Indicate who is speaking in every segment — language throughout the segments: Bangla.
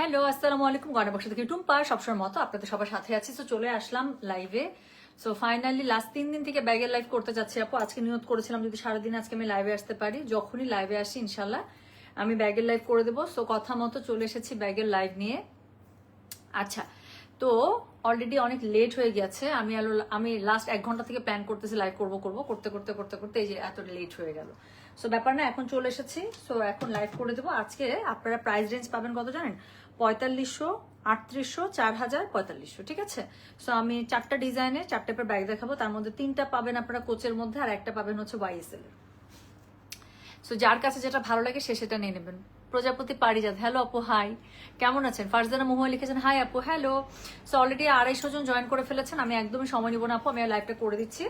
Speaker 1: হ্যালো, আসসালামু আলাইকুম। গয়না বক্স থেকে টুম্পা। সবসময় মতো আপনাদের সবার সাথে আছি। তো চলে আসলাম লাইভে সো ফাইনালি লাস্ট তিন দিন থেকে ব্যাগের লাইভ করতে যাচ্ছি আপু। আজকে নিয়ত করেছিলাম যদি সারাদিন আজকে আমি লাইভে আসতে পারি। যখনই লাইভে আসি ইনশাল্লাহ আমি ব্যাগের লাইভ করে দেবো। সো কথা মতো চলে এসেছি ব্যাগের লাইভ নিয়ে। আচ্ছা তো অলরেডি অনেক লেট হয়ে গেছে। আমি আলো- আমি লাস্ট এক ঘণ্টা থেকে প্ল্যান করতেছি লাইভ করব করব, করতে করতে করতে করতে। এই যে এত লেট হয়ে গেল। সো ব্যাপার না, এখন চলে এসেছি। সো এখন লাইভ করে দেবো। আজকে আপনারা প্রাইস রেঞ্জ পাবেন কত জানেন? পঁয়তাল্লিশশো, আটত্রিশশো চার হাজার পঁয়তাল্লিশশো, ঠিক আছে? সো আমি চারটা ডিজাইনের চার টাইপের ব্যাগ দেখাবো। তার মধ্যে তিনটা পাবেন আপনারা কোচের মধ্যে, আর একটা পাবেন হচ্ছে ওয়াইএসএল এর। সো যার কাছে যেটা ভালো লাগে, সে সেটা নিয়ে নেবেন। প্রজাপতি পারিজাত হ্যালো আপু হাই কেমন আছেন? ফারজানা মহুয়া লিখেছেন হাই আপু হ্যালো সো অলরেডি আড়াইশো জন জয়েন করে ফেলেছেন। আমি একদমই সময় নিব না, আপু, আমি লাইভটা করে দিচ্ছি।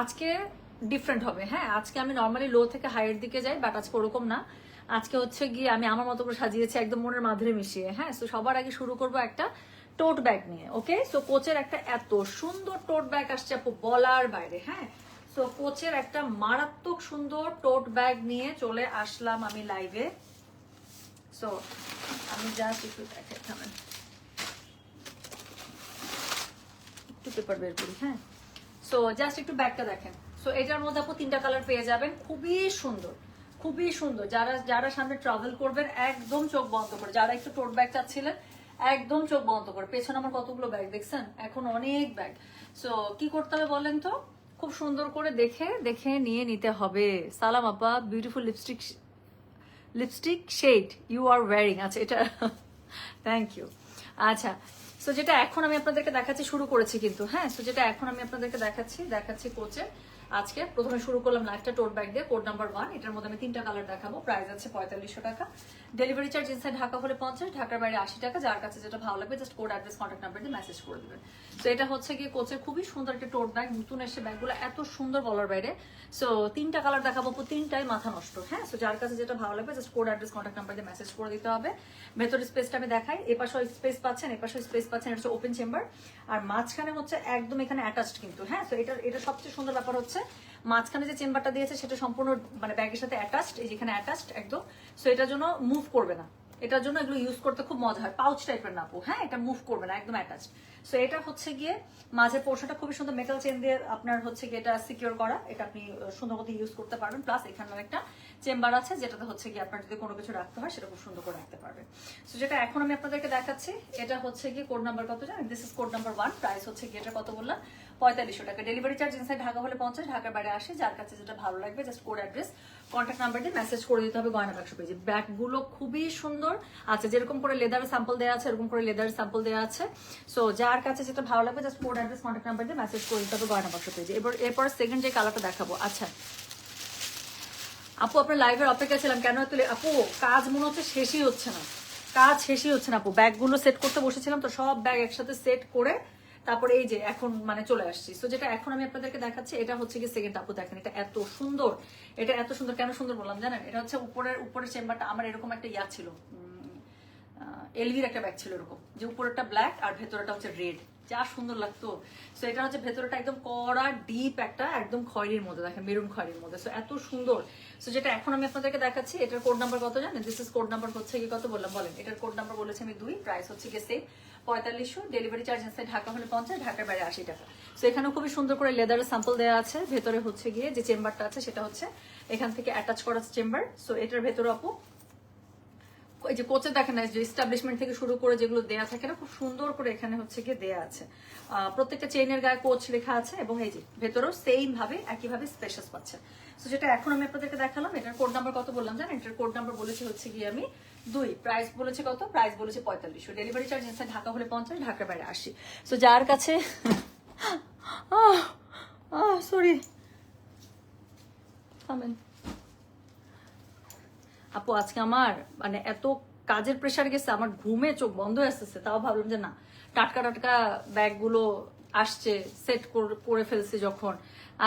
Speaker 1: আজকে ডিফারেন্ট হবে হ্যাঁ? আজকে আমি নর্মালি লো থেকে হাইয়ের দিকে যাই বাট আজকে ওরকম না। আজকে হচ্ছে গিয়ে আমি আমার মতো করে সাজিয়েছি, একদম মনের মাধুরী মিশিয়ে। হ্যাঁ সো সবার আগে শুরু করব একটা টোট ব্যাগ নিয়ে ওকে সো কোচের একটা এত সুন্দর টোট ব্যাগ আসছে আপু, বলার বাইরে হ্যাঁ? সো কোচের একটা মারাত্মক সুন্দর টোট ব্যাগ নিয়ে চলে আসলাম আমি লাইভে সো আমি জাস্ট একটু দেখে একটু পেপার বের করি হ্যাঁ? সো জাস্ট একটু ব্যাগটা দেখেন। সো এটার মধ্যে আপু তিনটা কালার পেয়ে যাবেন, খুবই সুন্দর। খুবই সুন্দর। যারা যারা সামনে ট্রাভেল করবেন, একদম চোখ বন্ধ করে, যারা একটু টোট ব্যাগ চাচ্ছিলেন, একদম চোখ বন্ধ করে। পেছনে আমার কতগুলো ব্যাগ দেখছেন? এখন অনেক ব্যাগ সো কি করতে হবে বলেন তো? খুব সুন্দর করে দেখে দেখে নিয়ে নিতে হবে। সালাম আপা beautiful lipstick lipstick shade you are wearing আচ্ছা এটা থ্যাংক ইউ আচ্ছা সো যেটা এখন আমি আপনাদেরকে দেখাচ্ছি, শুরু করেছি কিন্তু হ্যাঁ? সো যেটা এখন আমি আপনাদেরকে দেখাচ্ছি দেখাচ্ছি কোচে। আজকে প্রথমে শুরু করলাম লাইফটা টোট ব্যাগ দিয়ে কোড নাম্বার ওয়ান এটার মধ্যে আমি তিনটা কালার দেখাবো প্রাইস আছে পঁয়তাল্লিশশো টাকা। ডেলিভারি চার্জ ইনসাইড ঢাকা হলে পঞ্চাশ, ঢাকার বাইরে আশি টাকা, যার কাছে যেটা ভালো লাগবে just code address contact number দিয়ে মেসেজ করে দেবেন। তো এটা হচ্ছে গিয়ে কোচের খুবই সুন্দর একটা টোট ব্যাগ নতুন এসে ব্যাগগুলো এত সুন্দর বলার বাইরে। সো তিনটা কালার দেখাবো তিনটাই মাথা নষ্ট হ্যাঁ? সো যার কাছে যেটা ভালো লাগবে just code address contact number দিয়ে মেসেজ করে দিতে হবে। ভেতরের স্পেসটা আমি দেখাই, এপাশে স্পেস পাচ্ছেন, এপাশে স্পেস পাচ্ছেন, এটা হচ্ছে ওপেন চেম্বার আর মাঝখানে হচ্ছে একদম এখানে অ্যাটাচড কিন্তু হ্যাঁ? সো এটা এটা সবচেয়ে সুন্দর ব্যাপার হচ্ছে মাঝখানে যে চেম্বারটা দিয়েছে, সেটা সম্পূর্ণ মানে ব্যাগের সাথে অ্যাটাচড এই যেখানে অ্যাটাচড একদম। সো এটার জন্য মুভ করবে না। এটার জন্য এগুলো ইউজ করতে খুব মজা হয়। পাউচ টাইপের না, আপু। হ্যাঁ এটা মুভ করবে না, একদম অ্যাটাচড সো এটা হচ্ছে গিয়ে মাঝের পোর্শনটা খুবই সুন্দর মেটাল চেন দিয়ে আপনার হচ্ছে গিয়ে এটা সিকিউর করা। এটা আপনি সুন্দর মতো ইউজ করতে পারবেন। প্লাস এখানে একটা চেম্বার আছে, যেটাতে হচ্ছে গিয়ে আপনার যদি কোনো কিছু রাখতে হয়, সেটা খুব সুন্দর করে রাখতে পারবেন সো যেটা এখন আমি আপনাদেরকে দেখাচ্ছি, এটা হচ্ছে গিয়ে কোড নাম্বার কত জানেন? This is code number one price হচ্ছে গিয়ে এটা কত বললাম? পঁয়তাল্লিশশো টাকা। ডেলিভারি চার্জ ইনসাইড ঢাকা হলে পঞ্চাশ, ঢাকার বাইরে আসে, যার কাছে যেটা ভালো লাগবে just code address contact number দিয়ে মেসেজ করে দিতে হবে গয়না বাক্স পেজে। ব্যাগগুলো খুবই সুন্দর। আচ্ছা যেরকম করে লেদারের স্যাম্পল দেওয়া আছে, এরকম করে লেদারের স্যাম্পল দেওয়া আছে। সো যার কাছে যেটা ভালো লাগবে just code address contact number দিয়ে মেসেজ করে দিতে হবে গয়না বাক্স পেজে। এবার, এরপর সেকেন্ড যে কালারটা দেখাবো। আচ্ছা আপু, আপনার লাইভের অপেক্ষা ছিলাম। কেন এত আপু, কাজ মনে হচ্ছে শেষই হচ্ছে না। কাজ শেষই হচ্ছে না, আপু। ব্যাগগুলো সেট করতে বসেছিলাম, তো সব ব্যাগ একসাথে সেট করে তারপরে এই যে এখন মানে চলে আসছি। তো যেটা এখন আমি আপনাদেরকে দেখাচ্ছি, এটা হচ্ছে কি সেকেন্ড আপু দেখেন, এটা এত সুন্দর, এটা এত সুন্দর, কেন সুন্দর বললাম জানেন? এটা হচ্ছে উপরের উপরের চেম্বারটা আমার এরকম একটা ইয়া ছিল এলভির একটা ব্যাগ ছিল এরকম, যে উপরেরটা ব্ল্যাক আর ভেতরটা হচ্ছে রেড যা সুন্দর লাগতো। সো এটা হচ্ছে ভেতরটা একদম কড়া ডিপ একটা, একদম খয়েরির মধ্যে, দেখেন মেরুন খয়েরির মধ্যে। সো এত সুন্দর। সো যেটা এখন আমি আপনাদেরকে দেখাচ্ছি, এটার কোড নাম্বার কত জানেন? দিস ইজ কোড নাম্বার হচ্ছে কি কত বললাম? বলেন, এটার কোড নাম্বার বলেছি আমি দুই প্রাইস হচ্ছে গিয়ে সেম পঁয়তাল্লিশশো ডেলিভারি চার্জ আছে ঢাকা হলে পঞ্চাশ, ঢাকার বাইরে আশি টাকা। সো এখানেও খুবই সুন্দর করে লেদারের স্যাম্পল দেওয়া আছে। ভেতরে হচ্ছে গিয়ে যে চেম্বারটা আছে, সেটা হচ্ছে এখান থেকে অ্যাটাচ করা চেম্বার সো এটার ভেতরে আপু, এই যে কোচে দেখেন যে এস্টাবলিশমেন্ট থেকে শুরু করে যেগুলো দেয়া থাকে না, খুব সুন্দর করে এখানে হচ্ছে গিয়ে দেয়া আছে। প্রত্যেকটা চেইনের গায়ে কোচ লেখা আছে এবং এই যে ভেতরেও সেম ভাবে, একইভাবে স্পেশাস পাচ্ছে। তো যেটা এখন আমি আপনাদেরকে দেখালাম, এটার কোড নাম্বার কত বললাম জানেন? এটার কোড নাম্বার বলেছে হচ্ছে গিয়ে আমি দুই প্রাইস বলেছে কত? প্রাইস বলেছে পঁয়তাল্লিশশো ডেলিভারি চার্জ ইনসাইড ঢাকা হলে পঞ্চাশ, ঢাকার বাইরে আসি সো যার কাছে সরি আপু, আজকে আমার মানে এত কাজের প্রেশার গেছে, আমার ঘুমে চোখ বন্ধ হয়ে আসতেছে, তাও ভাবলাম যে না, টাটকা টাটকা ব্যাগগুলো আসছে সেট করে ফেলছি যখন।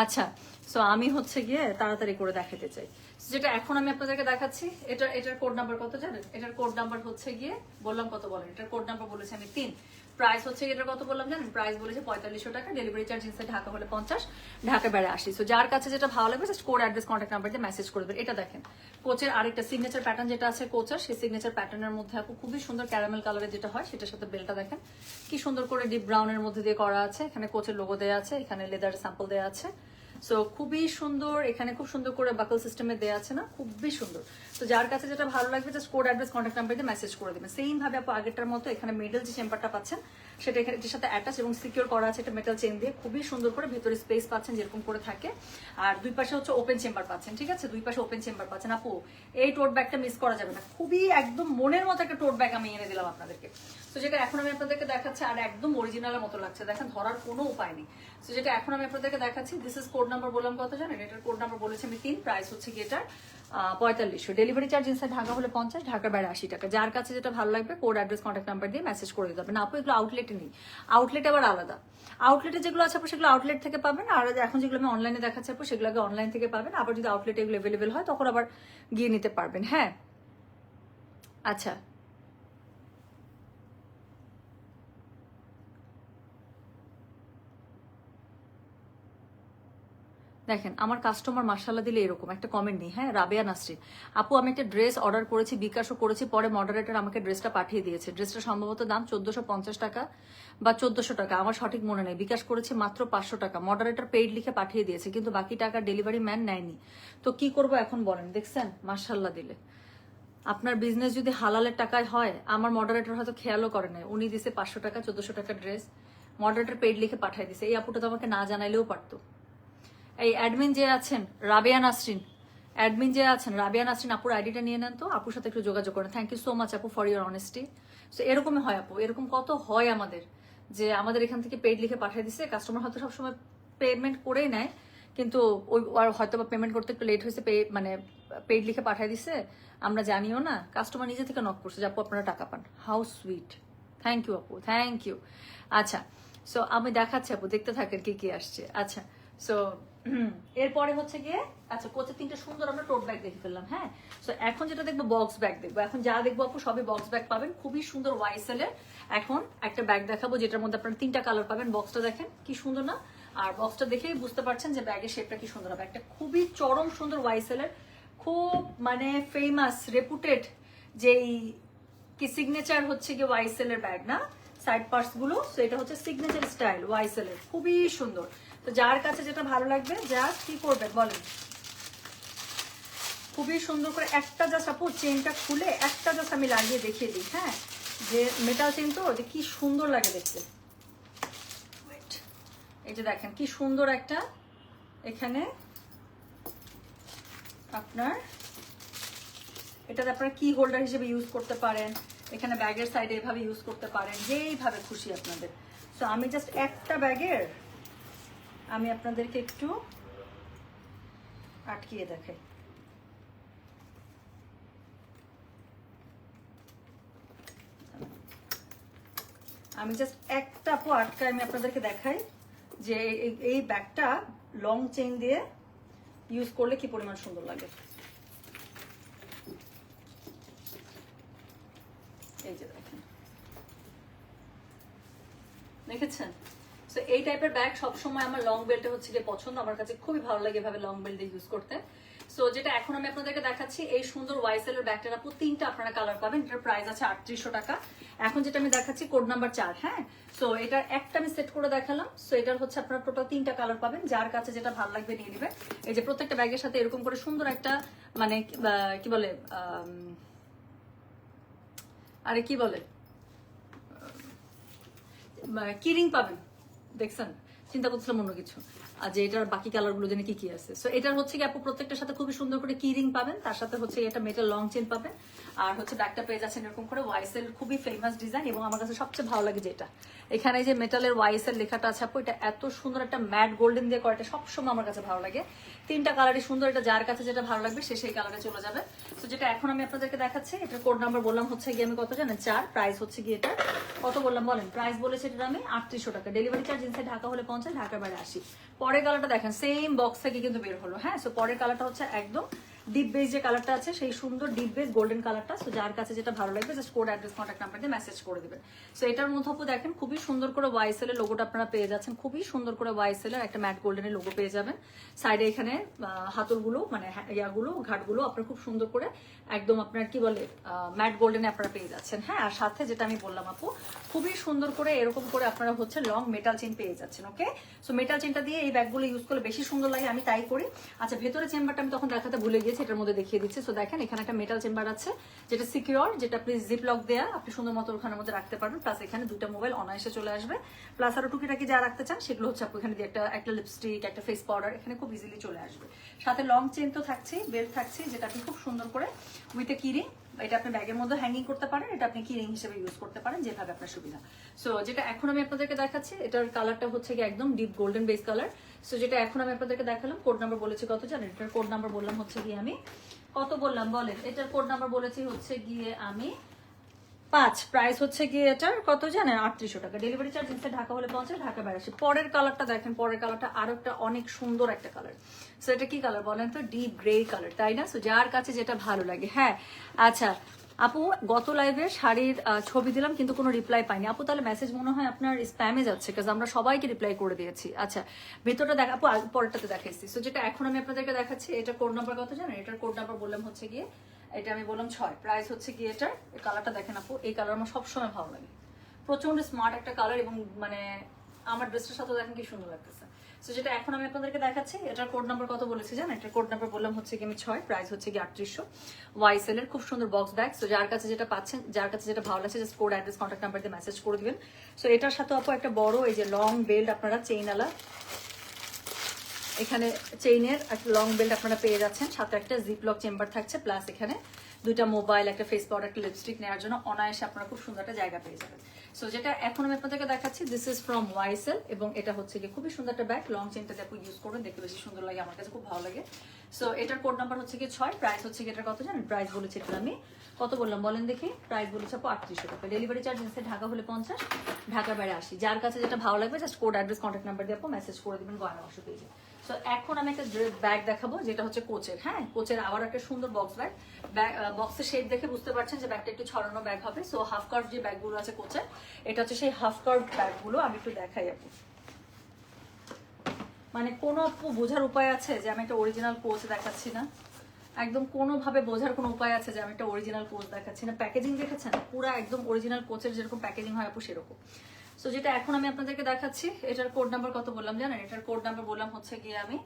Speaker 1: আচ্ছা সো আমি হচ্ছে গিয়ে তাড়াতাড়ি করে দেখাতে চাই। যেটা এখন আমি আপনাদেরকে দেখাচ্ছি, এটা, এটার কোড নাম্বার কত জানেন? এটার কোড নাম্বার হচ্ছে গিয়ে, বললাম কত বলেন? এটার কোড নাম্বার বলেছি আমি তিন। প্রাইস হচ্ছে এটার কত বললাম জানেন? প্রাইস বলেছে পঁয়তাল্লিশশো টাকা ডেলিভারি চার্জ ইনসাইড ঢাকা হলে পঞ্চাশ, ঢাকা বেড়ে আসি সো যার কাছে যেটা ভালো লাগবে just code address contact number দিয়ে মেসেজ করে দেবেন। এটা দেখেন, কোচের আরেকটা সিগনেচার প্যাটার্ন যেটা আছে কোচের, সেই সিগনেচার প্যাটার্নের মধ্যে আপু খুবই সুন্দর ক্যারামেল কালারের যেটা হয়, সেটার সাথে বেলটা দেখেন। কি সুন্দর করে ডিপ ব্রাউনের মধ্যে দিয়ে করা আছে, এখানে কোচের লোগো দেওয়া আছে, এখানে লেদার স্যাম্পল দেওয়া আছে। সো খুবই সুন্দর, এখানে খুব সুন্দর করে বাকল সিস্টেমে দেওয়া আছে না? খুবই সুন্দর। তো যার কাছে যেটা ভালো লাগবে just code address contact number দিয়ে মেসেজ করে দেবেন। সেম ভাবে আপু আগেরটার মতো এখানে মিডল যে চেম্বারটা পাচ্ছেন, সেটা এখানে এটির সাথে অ্যাটাচ এবং সিকিউর করা আছে এটা মেটাল চেন দিয়ে। খুবই সুন্দর করে ভেতরে স্পেস পাচ্ছেন যেরকম করে থাকে। আর দুই পাশে হচ্ছে ওপেন চেম্বার পাচ্ছেন, ঠিক আছে? দুই পাশে ওপেন চেম্বার পাচ্ছেন। আপু, এই টোট ব্যাগটা মিস করা যাবে না। খুবই একদম মনের মতো একটা টোট ব্যাগ আমি এনে দিলাম আপনাদেরকে। তো যেটা এখন আমি আপনাদেরকে দেখাচ্ছি, আর একদম অরিজিনালের মতো লাগছে। দেখেন, ধরার কোনো উপায় নেই। তো যেটা এখন আমি আপনাদেরকে দেখাচ্ছি দিস ইজ কোড নাম্বার বললাম কত জানেন? এটার কোড নাম্বার বলেছি আমি তিন প্রাইস হচ্ছে কি এটার? পঁয়তাল্লিশশো ডেলিভারি চার্জ ইনসাইড ঢাকা হলে পঞ্চাশ, ঢাকার বাইরে আশি টাকা। যার কাছে যেটা ভালো লাগবে কোড অ্যাড্রেস কন্ট্যাক্ট নাম্বার দিয়ে মেসেজ করে দিতে হবে। না, আপু, এগুলো আউটলেটে নেই। আউটলেট আবার আলাদা। আউটলেটে যেগুলো আছে, আপু, সেগুলো আউটলেট থেকে পাবেন। আর এখন যেগুলো আমি অনলাইনে দেখাচ্ছি, আপু, সেগুলো আগে অনলাইন থেকে পাবেন। আবার যদি আউটলেটে এগুলো অ্যাভেলেবেল হয়, তখন আবার গিয়ে নিতে পারবেন। হ্যাঁ? আচ্ছা। দেখেন, আমার কাস্টমার মার্শাল্লাহ দিলে এরকম, একটা কমেন্ট নেই। হ্যাঁ রাবেয়া নাসরিন, আপু, আমি একটা ড্রেস অর্ডার করেছি, বিকাশও করেছি, পরে মডারেটর আমাকে ড্রেসটা পাঠিয়ে দিয়েছে। ড্রেসটা সম্ভবত দাম চোদ্দশো পঞ্চাশ টাকা বা চোদ্দশো টাকা, আমার সঠিক মনে নেই। বিকাশ করেছি মাত্র পাঁচশো টাকা মডারেটর পেইড লিখে পাঠিয়ে দিয়েছে, কিন্তু বাকি টাকা ডেলিভারি ম্যান নেয়নি। তো কি করব এখন বলেন? দেখছেন? মার্শাল্লাহ দিলে। আপনার বিজনেস যদি হালালের টাকায় হয়, আমার মডারেটর হয়তো খেয়ালও করে নাই। উনি দিছে পাঁচশো টাকা, চোদ্দশো টাকা ড্রেস মডারেটর পেইড লিখে পাঠিয়ে দিছে। এই আপুটা তো আমাকে না জানাইলেও পারতো। এই অ্যাডমিন যে আছেন, রাবিয়া নাসরিন। অ্যাডমিন যে আছেন, রাবিয়া নাসরিন, আপুর আইডিটা নিয়ে নেন তো। আপুর সাথে একটু যোগাযোগ করেন। থ্যাংক ইউ সো মাচ আপু ফর ইউর অনেস্টি সো এরকমই হয়, আপু। এরকম কত হয় আমাদের যে আমাদের এখান থেকে পেড লিখে পাঠিয়ে দিছে। কাস্টমার হয়তো সবসময় পেমেন্ট করেই নেয়, কিন্তু ওই আর হয়তো বা পেমেন্ট করতে একটু লেট হয়েছে পে মানে পেড লিখে পাঠিয়ে দিছে। আমরা জানিও না কাস্টমার নিজে থেকে নক করছে যে, আপু, আপনারা টাকা পান। হাউ সুইট থ্যাংক ইউ আপু। থ্যাংক ইউ আচ্ছা সো আমি দেখাচ্ছি, আপু। দেখতে থাকেন কি কি আসছে। আচ্ছা সো এরপরে হচ্ছে গিয়ে আচ্ছা কোচের তিনটা সুন্দর আমরা টোট ব্যাগ দেখে ফেললাম হ্যাঁ? সো এখন যেটা দেখব বক্স ব্যাগ দেখব। এখন যা দেখব আপু, সবই বক্স ব্যাগ পাবেন। খুবই সুন্দর ওয়াইসেলের এখন একটা ব্যাগ দেখাবো, যেটার মধ্যে আপনারা তিনটা কালার পাবেন। বক্সটা দেখেন, কি সুন্দর না? আর বক্সটা দেখেই বুঝতে পারছেন যে ব্যাগের শেপটা কি সুন্দর হবে। একটা খুবই চরম সুন্দর ওয়াইসেলের খুব মানে ফেমাস রেপুটেড যেই কি সিগনেচার হচ্ছে কি ওয়াইসেলের ব্যাগ না? সাইড পার্টসগুলো তো এটা হচ্ছে সিগনেচার স্টাইল ওয়াইসেলের খুবই সুন্দর। তো যার কাছে যেটা ভালো লাগবে, যা কি করবে, বলেন। খুবই সুন্দর করে একটা জাস্ট আপু চেনটা খুলে একটা জাস্ট আমি লাগিয়ে দেখিয়ে দিই হ্যাঁ? যে মেটাল চেন তো, যে কি সুন্দর লাগে দেখতে. এই যে দেখেন, কি সুন্দর একটা এখানে আপনার, এটাতে আপনারা কি হোল্ডার হিসেবে ইউজ করতে পারেন। এখানে ব্যাগের সাইডে এভাবে ইউজ করতে পারেন, যেইভাবে খুশি আপনাদের। সো আমি জাস্ট একটা ব্যাগের, আমি আপনাদেরকে একটু আটকিয়ে দেখাই। আমি জাস্ট একটা আপু আটকায়, আমি আপনাদেরকে দেখাই যে এই ব্যাগটা লং চেইন দিয়ে ইউজ করলে কি পরিমাণ সুন্দর লাগে। এই যে দেখেন। দেখেছেন? তো এই টাইপের ব্যাগ সবসময় আমার লং বেল্টে হচ্ছে গিয়ে পছন্দ। আমার কাছে খুবই ভালো লাগে এভাবে লং ইউজ করতে। সো যেটা এখন আমি আপনাদেরকে দেখাচ্ছি, এই সুন্দর ওয়াইসেলের তিনটা আপনারা কালার পাবেন। এটার প্রাইস আছে আটত্রিশশো টাকা। এখন যেটা আমি দেখাচ্ছি কোড নাম্বার চার হ্যাঁ? সো এটার একটা আমি সেট করে দেখালাম। সো এটার হচ্ছে আপনারা টোটাল তিনটা কালার পাবেন। যার কাছে যেটা ভালো লাগবে নিয়ে নেবেন। এই যে প্রত্যেকটা ব্যাগের সাথে এরকম করে সুন্দর একটা মানে কি বলে আরে কি বলে? কিরিং পাবেন? দেখছেন? চিন্তা করছিলাম অন্য কিছু। যে এটার বাকি কালারগুলো জানি কি কি আছে। সো এটার হচ্ছে কি আপু প্রত্যেকটার সাথে খুবই সুন্দর করে কিরিং পাবেন, তার সাথে হচ্ছে এটা মেটাল লং চেন পাবেন। আর হচ্ছে ব্যাকটা পেয়ে যাচ্ছেন এরকম করে ওয়াইসেল খুবই ফেমাস ডিজাইন এবং আমার কাছে সবচেয়ে ভালো লাগে যেটা এখানে যে মেটালের ওয়াইসেল লেখাটা আছে আপু, এটা এত সুন্দর একটা ম্যাট গোল্ডেন দিয়ে করা এটা সবসময় আমার কাছে ভালো লাগে। তিনটা কালারই সুন্দর, এটা যার কাছে যেটা ভালো লাগবে সে সেই কালারে চলে যাবে। তো যেটা এখন আমি আপনাদেরকে দেখাচ্ছি, এটার কোড নাম্বার বললাম হচ্ছে গিয়ে আমি কত জানেন? চার প্রাইস হচ্ছে গিয়ে এটা। কত বললাম বলেন? প্রাইস বলেছে এটা আমি আটত্রিশশো টাকা। ডেলিভারি চার্জ ঢাকা হলে পঞ্চাশ ঢাকার বাইরে আসি। পরের কালারটা দেখেন সেম বক্স থেকে কিন্তু বের হলো হ্যাঁ? সো পরের কালারটা হচ্ছে একদম ডিপ বেস যে কালারটা আছে, সেই সুন্দর ডিপ বেস গোল্ডেন কালারটা সো যার কাছে যেটা ভালো লাগবে just code address contact number দিয়ে মেসেজ করে দিবেন। সো এটার মধ্যে আপু দেখেন, খুবই সুন্দর করে ওয়াইসেল এর লোগোটা আপনারা পেয়ে যাচ্ছেন, খুবই সুন্দর করে ওয়াইসেল এর একটা ম্যাট গোল্ডেনের লোগো পেয়ে যাবেন। সাইডে এখানে হাতলগুলো মানে ইয়াগুলো, ঘাটগুলো আপনারা খুব সুন্দর করে একদম আপনার কি বলে ম্যাট গোল্ডেনে আপনারা পেয়ে যাচ্ছেন। হ্যাঁ আর সাথে যেটা আমি বললাম আপু, খুবই সুন্দর করে এরকম করে আপনারা হচ্ছে লং মেটাল চেন পেয়ে যাচ্ছেন ওকে সো মেটাল চেনটা দিয়ে এই ব্যাগগুলো ইউজ করলে বেশি সুন্দর লাগে, আমি তাই করি। আচ্ছা ভেতরে চেম্বারটা আমি তখন দেখাতে ভুলে গিয়েছি। এটার মধ্যে দেখিয়ে দিচ্ছি। সো দেখেন, এখানে একটা মেটাল চেম্বার আছে, যেটা সিকিউর যেটা প্লিজ জিপ লক দেয়া। আপনি সুন্দর মতো ওখানের মধ্যে রাখতে পারবেন। প্লাস এখানে দুটা মোবাইল অনায়াসে চলে আসবে। প্লাস আরও টুকিটাকি যা রাখতে চান, সেগুলো হচ্ছে আপনি এখানে দিয়ে একটা একটা লিপস্টিক একটা ফেস পাউডার এখানে খুব ইজিলি চলে আসবে। সাথে লং চেন তো থাকছেই বেল্ট থাকছে যেটা আপনি খুব সুন্দর করে উইথ এ কিরিং এটা আপনি ব্যাগের মধ্যে হ্যাঙ্গিং করতে পারেন, এটা আপনি কিরিং হিসেবে ইউজ করতে পারেন, যেভাবে আপনার সুবিধা। সো যেটা এখন আমি আপনাদেরকে দেখাচ্ছি, এটার কালারটা হচ্ছে কি একদম deep golden base colour so যেটা এখন আমি আপনাদেরকে দেখালাম কোড নাম্বার বলেছি কত জানেন? এটার কোড নাম্বার বললাম হচ্ছে গিয়ে আমি, কত বললাম বলেন? এটার কোড নাম্বার বলেছি হচ্ছে গিয়ে আমি পাঁচ। প্রাইস হচ্ছে গিয়ে এটার কত জানেন? আটত্রিশশো টাকা। ডেলিভারি চার্জ ইনসে ঢাকা হলে পঞ্চাশ ঢাকা বেড়াশি পরের কালারটা দেখেন, পরের কালারটা আরও একটা অনেক সুন্দর একটা কালার সো এটা কি কালার বলেন তো? ডিপ গ্রে কালার তাই না? সো যার কাছে যেটা ভালো লাগে। হ্যাঁ আচ্ছা। আপু, গত লাইভে শাড়ির ছবি দিলাম, কিন্তু কোনো রিপ্লাই পাইনি। আপু, তাহলে মেসেজ মনে হয় আপনার স্প্যামে যাচ্ছে কাজ আমরা সবাইকে রিপ্লাই করে দিয়েছি। আচ্ছা ভেতরটা দেখা, আপু পরেরটাতে দেখাইছি। সো যেটা এখন আমি আপনাদেরকে দেখাচ্ছি এটা কোড নাম্বার কত জানেন? এটার কোড নাম্বার বললাম হচ্ছে গিয়ে এটা আমি বললাম ছয়। প্রাইস হচ্ছে গিয়ে এটার? এই কালারটা দেখেন আপু, এই কালার আমার সবসময় ভালো লাগে। প্রচণ্ড স্মার্ট একটা কালার এবং মানে আমার ড্রেসটার সাথে দেখেন কি সুন্দর লাগতেছে। সো যেটা এখন আমি আপনাদেরকে দেখাচ্ছি, এটার কোড নাম্বার কত বলেছি জানেন? এটার কোড নাম্বার বললাম হচ্ছে কি আমি ছয় প্রাইস হচ্ছে কি আটত্রিশশো। ওয়াইসেল এর খুব সুন্দর বক্স ব্যাগ সো যার কাছে যেটা পাচ্ছেন, যার কাছে যেটা ভালো লাগছে just code address contact number দিয়ে মেসেজ করে দিবেন। সো এটার সাথে আপু একটা বড় এই যে লং বেল্ট আপনারা চেইন আলা এখানে চেইনের একটা লং বেল্ট আপনারা পেয়ে যাচ্ছেন, সাথে একটা জিপ লক চেম্বার থাকছে প্লাস এখানে দুইটা মোবাইল একটা ফেস পাউডার একটা লিপস্টিক নেওয়ার জন্য অনায়াসে আপনারা খুব সুন্দর একটা জায়গা পেয়ে যাবেন। সো যেটা এখন আমি আপনাদেরকে দেখাচ্ছি দিস ইজ ফ্রম ওয়াইসেল এবং এটা হচ্ছে কি খুবই সুন্দর একটা ব্যাগ লং চেনটা আপনি ইউজ করুন, দেখতে বেশি সুন্দর লাগে, আমার কাছে খুব ভালো লাগে। সো এটার কোড নাম্বার হচ্ছে কি ছয় প্রাইস হচ্ছে কি এটার কত জানেন? প্রাইস বলেছি এটা আমি। কত বললাম বলেন দেখি প্রাইস বলেছে আপু আটত্রিশশো টাকা। ডেলিভারি চার্জ ইনসে ঢাকা হলে পঞ্চাশ, ঢাকার বাইরে আসি যার কাছে যেটা ভালো লাগবে just code address contact number দিয়ে আপু মেসেজ করে দেবেন, গয়না অংশ পেয়ে পেজে সো এখন আমি একটা ব্যাগ দেখাবো, যেটা হচ্ছে কোচের হ্যাঁ? কোচের আবার একটা সুন্দর বক্স ব্যাগ বক্সের শেপ দেখে বুঝতে পারছেন যে ব্যাগটা একটু ছড়ানো ব্যাগ হবে। সো হাফ কার্ভ যে ব্যাগগুলো আছে কোচের, এটা হচ্ছে সেই হাফ কার্ভ ব্যাগগুলো আমি একটু দেখাই আপু মানে কোনো বোঝার উপায় আছে যে আমি একটা অরিজিনাল কোচ দেখাচ্ছি না? একদম কোনোভাবে বোঝার কোনো উপায় আছে যে আমি একটা অরিজিনাল কোচ দেখাচ্ছি না? প্যাকেজিং দেখেছেন? পুরো একদম অরিজিনাল কোচের যেরকম প্যাকেজিং হয় আপু, সেরকম। সো যেটা এখন আমি আপনাদেরকে দেখাচ্ছি, এটার কোড নাম্বার কত বললাম জানেন? এটার কোড নাম্বার বললাম হচ্ছে গিয়ে আমি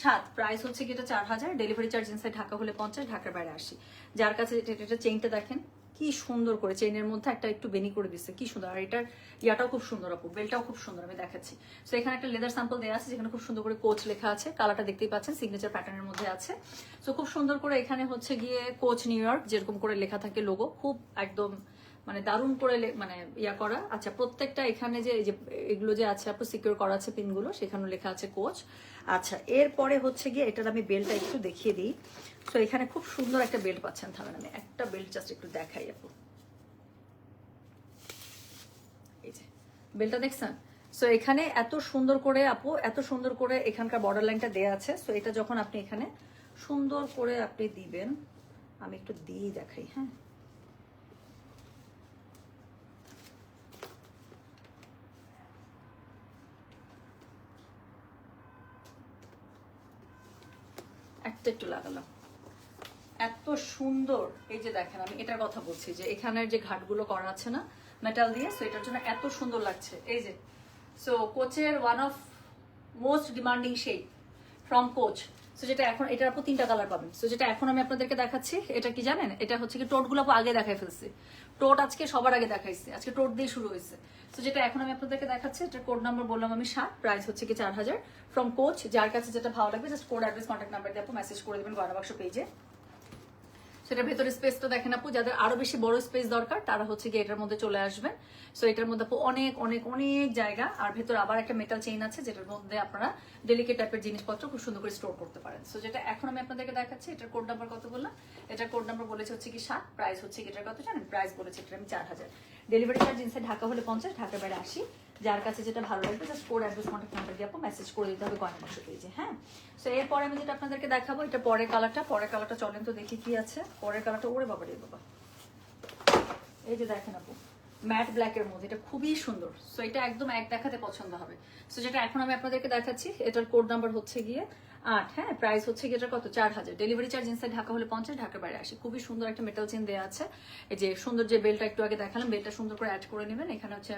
Speaker 1: সাত। প্রাইস হচ্ছে কি এটা চার হাজার। ডেলিভারি চার্জ ইনসাইড ঢাকা হলে পঞ্চাশ, ঢাকার বাইরে আসি যার কাছে এটা চেইনটা দেখেন, কি সুন্দর করে চেইনের মধ্যে একটা একটু বেনি করে দিচ্ছে কি সুন্দর। আর এটার ইয়াটাও খুব সুন্দর আপু বেলটাও খুব সুন্দর আমি দেখাচ্ছি। সো এখানে একটা লেদার স্যাম্পল দেওয়া আছে, যেখানে খুব সুন্দর করে কোচ লেখা আছে কালারটা দেখতেই পাচ্ছেন সিগনেচার প্যাটার্নের মধ্যে আছে। সো খুব সুন্দর করে এখানে হচ্ছে গিয়ে কোচ নিউ ইয়র্ক যেরকম করে লেখা থাকে লোগো খুব একদম মানে দারুণ করে মানে ইয়া করা। আচ্ছা প্রত্যেকটা এখানে যে যে এগুলো যে আছে, আপু সিকিউর করা আছে পিনগুলো সেখানে লেখা আছে কোচ আচ্ছা এরপরে হচ্ছে গিয়ে এটার আমি বেলটা একটু দেখিয়ে দিই। তো এখানে খুব সুন্দর একটা বেল্ট পাচ্ছেন থামেন আমি। একটা বেল্ট জাস্ট একটু দেখাই আপু। এই যে বেলটা দেখছেন? সো এখানে এত সুন্দর করে আপু, এত সুন্দর করে এখানকার বর্ডার লাইনটা দেয়া আছে। সো এটা যখন আপনি এখানে সুন্দর করে আপনি দিবেন। আমি একটু দিয়ে দেখাই হ্যাঁ। একটা একটু লাগালাম। এত সুন্দর, এই যে দেখেন আমি এটার কথা বলছি যে এখানের যে ঘাটগুলো করা আছে না মেটাল দিয়ে সো এটার জন্য এত সুন্দর লাগছে। এই যে সো কোচের one of most demanding shape from coach so যেটা এখন, এটার আপু তিনটা কালার পাবেন। সো যেটা এখন আমি আপনাদেরকে দেখাচ্ছি, এটা কি জানেন? এটা হচ্ছে কি টোটগুলো আপু আগে দেখাই ফেলছি। টোট আজকে সবার আগে দেখাইছে। আজকে টোট দিয়ে শুরু হয়েছে। সো যেটা এখন আমি আপনাদেরকে দেখাচ্ছি এটা কোড নাম্বার বললাম আমি সাত প্রাইস হচ্ছে কি চার হাজার। ফ্রম কোচ যার কাছে যেটা ভালো লাগবে just code address contact number দিয়ে আপু মেসেজ করে দেবেন বাক্স পেজে সেটার ভেতরে স্পেসটা দেখেন আপু, যাদের আরও বেশি বড় স্পেস দরকার, তারা হচ্ছে গিয়ে এটার মধ্যে চলে আসবেন। সো এটার মধ্যে আপু অনেক অনেক অনেক জায়গা, আর ভেতরে আবার একটা মেটাল চেইন আছে, যেটার মধ্যে আপনারা ডেলিকেট টাইপের জিনিসপত্র খুব সুন্দর করে স্টোর করতে পারেন। সো যেটা এখন আমি আপনাদেরকে দেখাচ্ছি, এটার কোড নাম্বার কত বললাম? এটার কোড নাম্বার বলেছে হচ্ছে কি সাত প্রাইস হচ্ছে কি এটার কত জানেন? প্রাইস বলেছে এটা আমি চার হাজার। ডেলিভারি চার্জ ইনসাইড ঢাকা হলে পঞ্চাশ, ঢাকার বাইরে আসি যার কাছে যেটা ভালো লাগবে just code address contact number দিয়ে আপু মেসেজ করে দিতে হবে গয়না বাক্স পেজে হ্যাঁ? সো এরপরে আমি যেটা আপনাদেরকে দেখাবো, এটা পরের কালারটা পরের কালারটা চলেন তো দেখি কি আছে। পরের কালারটা ওরে বাবা রে বাবা। এই যে দেখেন আপু ম্যাট ব্ল্যাকের মধ্যে, এটা খুবই সুন্দর। সো এটা একদম এক দেখাতে পছন্দ হবে। সো যেটা এখন আমি আপনাদেরকে দেখাচ্ছি, এটার কোড নাম্বার হচ্ছে গিয়ে আট হ্যাঁ প্রাইস হচ্ছে গিয়ে কত? চার হাজার। ডেলিভারি চার্জ ইনসাইড ঢাকা হলে পঞ্চাশ, ঢাকার বাইরে আসে খুবই সুন্দর একটা মেটাল চেন দেওয়া আছে। এই যে সুন্দর যে বেলটা একটু আগে দেখালাম বেলটা সুন্দর করে অ্যাড করে নেবেন। এখানে হচ্ছে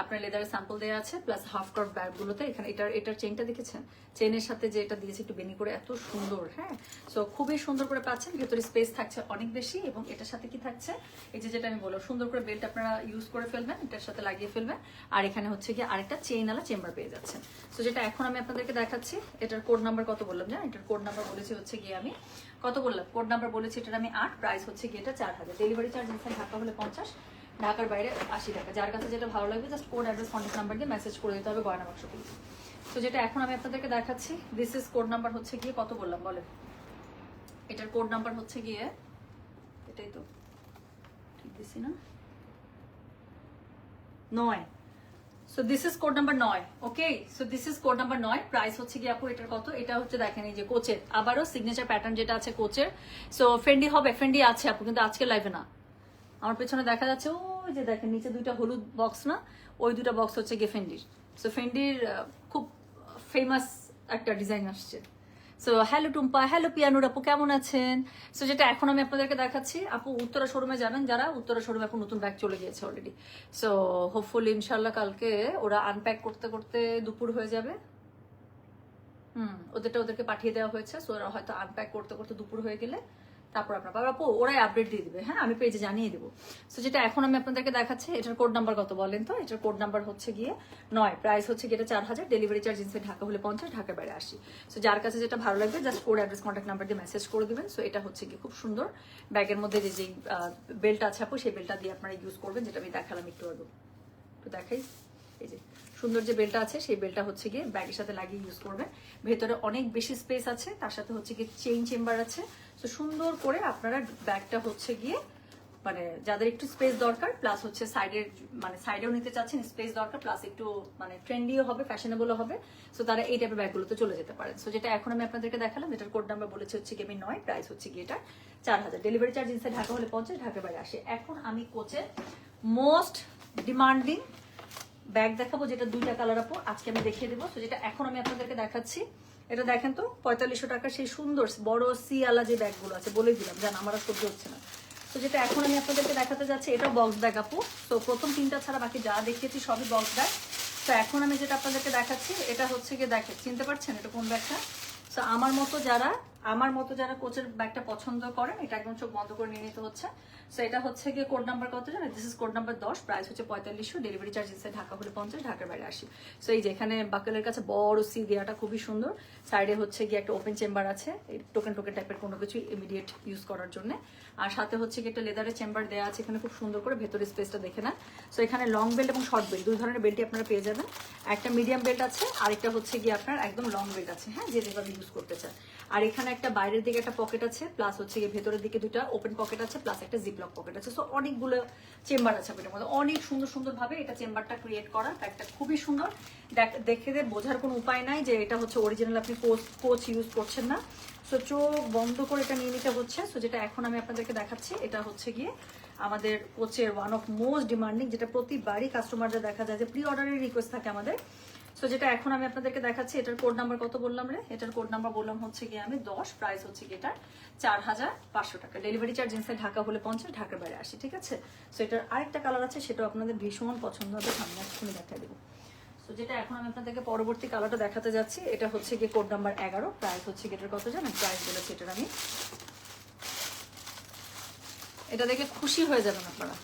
Speaker 1: আপনার লেদারের স্যাম্পল দেওয়া আছে প্লাস হাফ কার্ভ ব্যাগগুলোতে এখানে এটার এটার চেনটা দেখেছেন? চেনের সাথে যে এটা দিয়েছে, একটু বেনি করে এত সুন্দর হ্যাঁ? সো খুবই সুন্দর করে পাচ্ছেন। ভেতরে স্পেস থাকছে অনেক বেশি এবং এটার সাথে কি থাকছে? এই যে যেটা আমি বললাম, সুন্দর করে বেল্ট আপনারা ইউজ করে ফেলবেন, এটার সাথে লাগিয়ে ফেলবেন। আর এখানে হচ্ছে গিয়ে আরেকটা চেইন আলা চেম্বার পেয়ে যাচ্ছেন। সো যেটা এখন আমি আপনাদেরকে দেখাচ্ছি, এটার কোড নাম্বার কত বললাম, জানেন? এটার কোড নাম্বার বলেছি হচ্ছে গিয়ে আমি, কত বললাম? কোড নাম্বার বলেছি, এটার আমি আট প্রাইস হচ্ছে গিয়ে এটা চার হাজার। ডেলিভারি চার্জ ঢাকা হলে পঞ্চাশ, ঢাকার বাইরে আশি টাকা। যার কাছে যেটা ভালো লাগবে just code address contact number দিয়ে মেসেজ করে দিতে হবে গয়না বাক্স তো যেটা এখন আমি আপনাদেরকে দেখাচ্ছি দিস ইজ কোড নাম্বার হচ্ছে গিয়ে কত বললাম, বলেন। এটার কোড নাম্বার হচ্ছে গিয়ে, এটাই তো, ঠিক দিছি না? নয়। So this is code number নয় okay so this is code number নয় প্রাইস হচ্ছে কি আপু এটার কত? এটা হচ্ছে দেখেন এই যে কোচের, আবারও সিগনেচার প্যাটার্ন যেটা আছে কোচের। সো ফ্রেন্ডি হবে ফ্রেন্ডি আছে আপু, কিন্তু আজকে লাইভে না। আমার পেছনে দেখা যাচ্ছে, ওই যে দেখেন নিচে দুইটা হলুদ বক্স না? ওই দুটা বক্স হচ্ছে গিয়ে ফেন্ডির সো ফেন্ডির খুব ফেমাস একটা ডিজাইন আসছে। So hello Tumpa. হ্যালো পিয়ানুর আপু, কেমন আছেন? সো যেটা এখন আমি আপনাদেরকে দেখাচ্ছি, আপু উত্তরা শোরুমে জানেন যারা উত্তরা শোরুমে এখন নতুন ব্যাগ চলে গিয়েছে অলরেডি সো হোপফুলি ইনশাল্লাহ কালকে ওরা আনপ্যাক করতে করতে দুপুর হয়ে যাবে। হুম, ওদেরটা ওদেরকে পাঠিয়ে দেওয়া হয়েছে সো ওরা হয়তো আনপ্যাক করতে করতে দুপুর হয়ে গেলে তারপর আপনার বাবা, আপু, ওরাই আপডেট দিয়ে দিবে। হ্যাঁ আমি পেজে জানিয়ে দেবো। সো যেটা এখন আমি আপনাদেরকে দেখাচ্ছি, এটার কোড নাম্বার কত বলেন তো? এটার কোড নাম্বার হচ্ছে গিয়ে নয়। প্রাইস হচ্ছে গিয়ে এটা চার হাজার। ডেলিভারি চার্জ ইনসে ঢাকা হলে পঞ্চাশ, ঢাকার বাইরে আসি সো যার কাছে যেটা ভালো লাগবে just code address contact number দিয়ে মেসেজ করে দেবেন। সো এটা হচ্ছে গিয়ে খুব সুন্দর। ব্যাগের মধ্যে যে যেই বেল্ট আছে আপু, সেই বেল্টটা দিয়ে আপনারা ইউজ করবেন, যেটা আমি দেখালাম একটু আগে একটু দেখাই। এই যে, সুন্দর যে বেলটা আছে, সেই বেলটা হচ্ছে গিয়ে ব্যাগের সাথে লাগিয়ে ইউজ করবেন। ভেতরে অনেক বেশি স্পেস আছে, তার সাথে হচ্ছে গিয়ে চেইন চেম্বার আছে। তো সুন্দর করে আপনারা ব্যাগটা হচ্ছে গিয়ে মানে যাদের একটু স্পেস দরকার প্লাস হচ্ছে সাইডের মানে সাইডেও নিতে চাচ্ছেন স্পেস দরকার প্লাস একটু মানে ট্রেন্ডিও হবে ফ্যাশনেবলও হবে সো তারা এই টাইপের ব্যাগগুলোতে চলে যেতে পারেন। সো যেটা এখন আমি আপনাদেরকে দেখালাম, এটার কোড নাম্বার বলেছে হচ্ছে গেমি নয় প্রাইস হচ্ছে গিয়ে এটা চার হাজার। ডেলিভারি চার্জ ইনসাইড ঢাকা হলে পঞ্চাশ ঢাকার বাইরে আসে। এখন আমি কোচের মোস্ট ডিমান্ডিং ব্যাগ দেখাবো, যেটা দুইটা কালার আপু, আজকে আমি দেখিয়ে দেবো। সো যেটা এখন আমি আপনাদেরকে দেখাচ্ছি এটা দেখেন তো, পঁয়তাল্লিশশো টাকার সেই সুন্দর বড় সিয়ালা যে ব্যাগগুলো আছে, বলে দিলাম, জান, আমার সহ্য হচ্ছে না। তো যেটা এখন আমি আপনাদেরকে দেখাতে যাচ্ছি এটা বক্স ব্যাগ আপু। তো প্রথম তিনটা ছাড়া বাকি যা দেখিয়েছি সবই বক্স ব্যাগ তো এখন আমি যেটা আপনাদেরকে দেখাচ্ছি, এটা হচ্ছে গিয়ে, দেখেন, চিনতে পারছেন এটা কোন ব্যাগটা? তো আমার মতো যারা আমার মতো যারা কোচের ব্যাগটা পছন্দ করেন, এটা একদম চোখ বন্ধ করে নিয়ে নিতে হচ্ছে। সো এটা হচ্ছে গিয়ে কোড নাম্বার কত জানেন? দিস ইজ কোড নাম্বার দশ প্রাইস হচ্ছে পঁয়তাল্লিশশো ডেলিভারি চার্জ এসে ঢাকা হলে পঞ্চাশ, ঢাকার বাইরে আসি সো এই যে এখানে বাকেলের কাছে বড় সি দেওয়াটা খুবই সুন্দর। সাইডে হচ্ছে গিয়ে একটা ওপেন চেম্বার আছে টোকেন টোকেন টাইপের কোনো কিছু ইমিডিয়েট ইউজ করার জন্য। আর সাথে হচ্ছে গিয়ে একটা লেদারের চেম্বার দেওয়া আছে, এখানে খুব সুন্দর করে ভেতরে স্পেসটা দেখে না সো এখানে লং বেল্ট এবং শর্ট বেল্ট দুই ধরনের বেল্টই আপনারা পেয়ে যাবেন। একটা মিডিয়াম বেল্ট আছে, আরেকটা হচ্ছে গিয়ে আপনার একদম লং বেল্ট আছে হ্যাঁ? যে যেভাবে ইউজ করতে চান। আর এখানে একটা বাইরের দিকে একটা পকেট আছে প্লাস হচ্ছে গিয়ে ভেতরের দিকে দুটা ওপেন পকেট আছে প্লাস একটা জিপলক পকেট আছে। সো অনেকগুলো চেম্বার আছে আপনার মধ্যে। অনেক সুন্দর সুন্দর ভাবে এটা চেম্বারটা ক্রিয়েট করা। একটা খুবই সুন্দর। দেখ- বোঝার কোনো উপায় নাই যে এটা হচ্ছে অরিজিনাল আপনি কোচ কোচ ইউজ করছেন না। সো চোখ বন্ধ করে এটা নিয়ে নিতে হচ্ছে। সো যেটা এখন আমি আপনাদেরকে দেখাচ্ছি, এটা হচ্ছে গিয়ে আমাদের কোচের ওয়ান অফ মোস্ট ডিমান্ডিং যেটা প্রতিবারই কাস্টমারদের দেখা যায় যে প্রি অর্ডারের রিকোয়েস্ট থাকে আমাদের। সো যেটা এখন আমি আপনাদেরকে দেখাচ্ছি, এটার কোড নাম্বার কত বললাম রে? এটার কোড নাম্বার বললাম হচ্ছে গিয়ে আমি দশ প্রাইস হচ্ছে গিয়ে এটার চার হাজার পাঁচশো টাকা। ডেলিভারি চার্জ ইনসাইড ঢাকা হলে পঞ্চাশ, ঢাকার বাইরে আসি ঠিক আছে? সো এটার আরেকটা কালার আছে, সেটাও আপনাদের ভীষণ পছন্দ হবে, সামনে এক্ষুনি দেখাই দেবো। সো যেটা এখন আমি আপনাদেরকে পরবর্তী কালারটা দেখাতে যাচ্ছি, এটা হচ্ছে গিয়ে কোড নাম্বার এগারো প্রাইস হচ্ছে গিয়ে এটার কত জানেন? প্রাইস বলেছে এটার আমি। এটা দেখে খুশি হয়ে যাবেন আপনারা।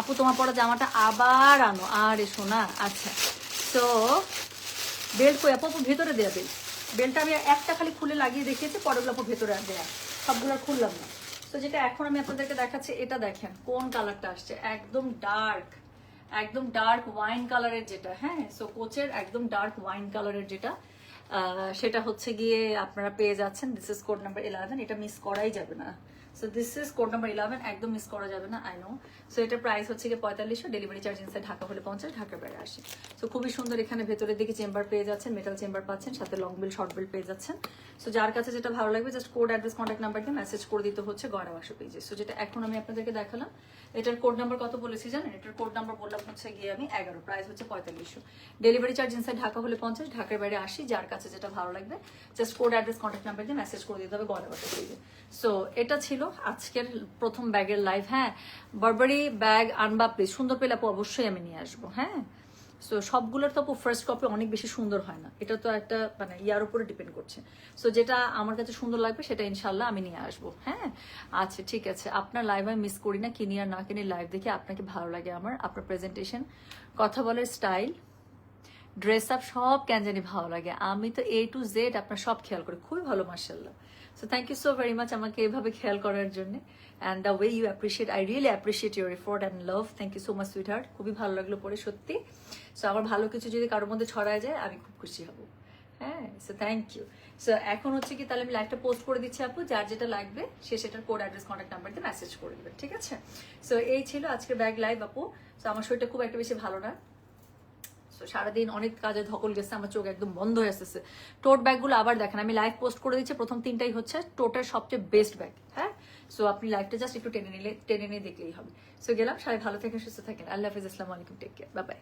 Speaker 1: আপু, তোমার পরা জামাটা আবার আনো। আরে, সোনা আচ্ছা। তো বেল্ট কই আপু ভেতরে দেয়া বেল্ট বেল্টটা আমি একটা খালি খুলে লাগিয়ে দেখিয়েছি পরেগুলো আপু ভেতরে আর দেয়া। সবগুলো খুললাম না। তো যেটা এখন আমি আপনাদেরকে দেখাচ্ছি, এটা দেখেন, কোন কালারটা আসছে? একদম ডার্ক একদম ডার্ক ওয়াইন কালারের যেটা হ্যাঁ? সো কোচের একদম ডার্ক ওয়াইন কালারের যেটা। সেটা হচ্ছে গিয়ে আপনারা পেয়ে যাচ্ছেন this is code number eleven এটা মিস করাই যাবে না। So this is code number eleven একদম মিস করা যাবে না আই নো সো এটার প্রাইস হচ্ছে গিয়ে পঁয়তাল্লিশশো ডেলিভারি চার্জ ইনসাইড ঢাকা হলে পঞ্চাশ ঢাকার বাইরে আসে। সো খুবই সুন্দর এখানে ভেতরের দিকে চেম্বার পেয়ে যাচ্ছেন মেটাল চেম্বার পাচ্ছেন, সাথে লং বিল শর্ট বিল পেয়ে যাচ্ছেন। সো যার কাছে যেটা ভালো লাগবে just code address contact number দিয়ে মেসেজ করে দিতে হচ্ছে গয়না বাসা পেজে সো যেটা এখন আমি আপনাদেরকে দেখালাম, এটার কোড নাম্বার কত বলেছি জানেন? এটার কোড নাম্বার বললাম হচ্ছে গিয়ে আমি এগারো প্রাইস হচ্ছে পঁয়তাল্লিশশো। ডেলিভারি চার্জ ইনসাইড ঢাকা হলে পঞ্চাশ ঢাকার বাইরে আসি, যার কাছে যেটা ভালো লাগবে just code address contact number দিয়ে মেসেজ করে দিতে হবে গয়না বাসা পেজে সো এটা ছিল আজকের প্রথম ব্যাগের লাইভ হ্যাঁ? বারবারি ব্যাগ আনবা প্লিজ সুন্দর পেলে আপু অবশ্যই আমি নিয়ে আসব হ্যাঁ? সো সবগুলোর তো আপু ফার্স্ট কপি অনেক বেশি সুন্দর হয় না। এটা তো একটা মানে ইয়ার উপরে ডিপেন্ড করছে। সো যেটা আমার কাছে সুন্দর লাগবে, সেটা ইনশাল্লাহ আমি নিয়ে আসব হ্যাঁ? আচ্ছা ঠিক আছে। আপনার লাইভ আমি মিস করি না, কিনি আর না কিনি লাইভ দেখে আপনাকে ভালো লাগে আমার, আপনার প্রেজেন্টেশন কথা বলার স্টাইল ড্রেস আপ সব কেন জানি ভালো লাগে। আমি তো এ টু জেড আপনার সব খেয়াল করি। খুবই ভালো মার্শাল্লাহ so thank you so very much আমাকে এভাবে খেয়াল করার জন্য। And the way you appreciate I really appreciate your effort and love thank you so much sweet heart খুবই ভালো লাগল পরে সত্যি। সো আমার ভালো কিছু যদি কারোর মধ্যে ছড়ায় যায়, আমি খুব খুশি হব। হ্যাঁ সো থ্যাংক ইউ সো এখন হচ্ছে কি, তাহলে আমি লাইভটা পোস্ট করে দিচ্ছি আপু। যার যেটা লাগবে, সে সেটার কোড অ্যাড্রেস কন্ট্যাক্ট নাম্বার দিয়ে মেসেজ করে দেবেন ঠিক আছে? সো এই ছিল আজকের ব্যাগ লাইভ আপু। সো আমার শরীরটা খুব একটা বেশি ভালো না। So, সারাদিন অনেক কাজে ধকল গেছে আমার চোখ একদম বন্ধ হয়ে আসতেছে। টোট ব্যাগগুলো আবার দেখেন আমি লাইভ পোস্ট করে দিচ্ছি প্রথম তিনটাই হচ্ছে টোটের সবচেয়ে বেস্ট ব্যাগ হ্যাঁ? সো আপনি লাইভটা জাস্ট একটু টেনে নিলে টেনে নিয়ে দেখলেই হবে। সো গেলাম সবাই ভালো থাকেন সুস্থ থাকেন। আল্লাহ হাফিজ আসসালামু আলাইকুম টেক কেয়ার বাই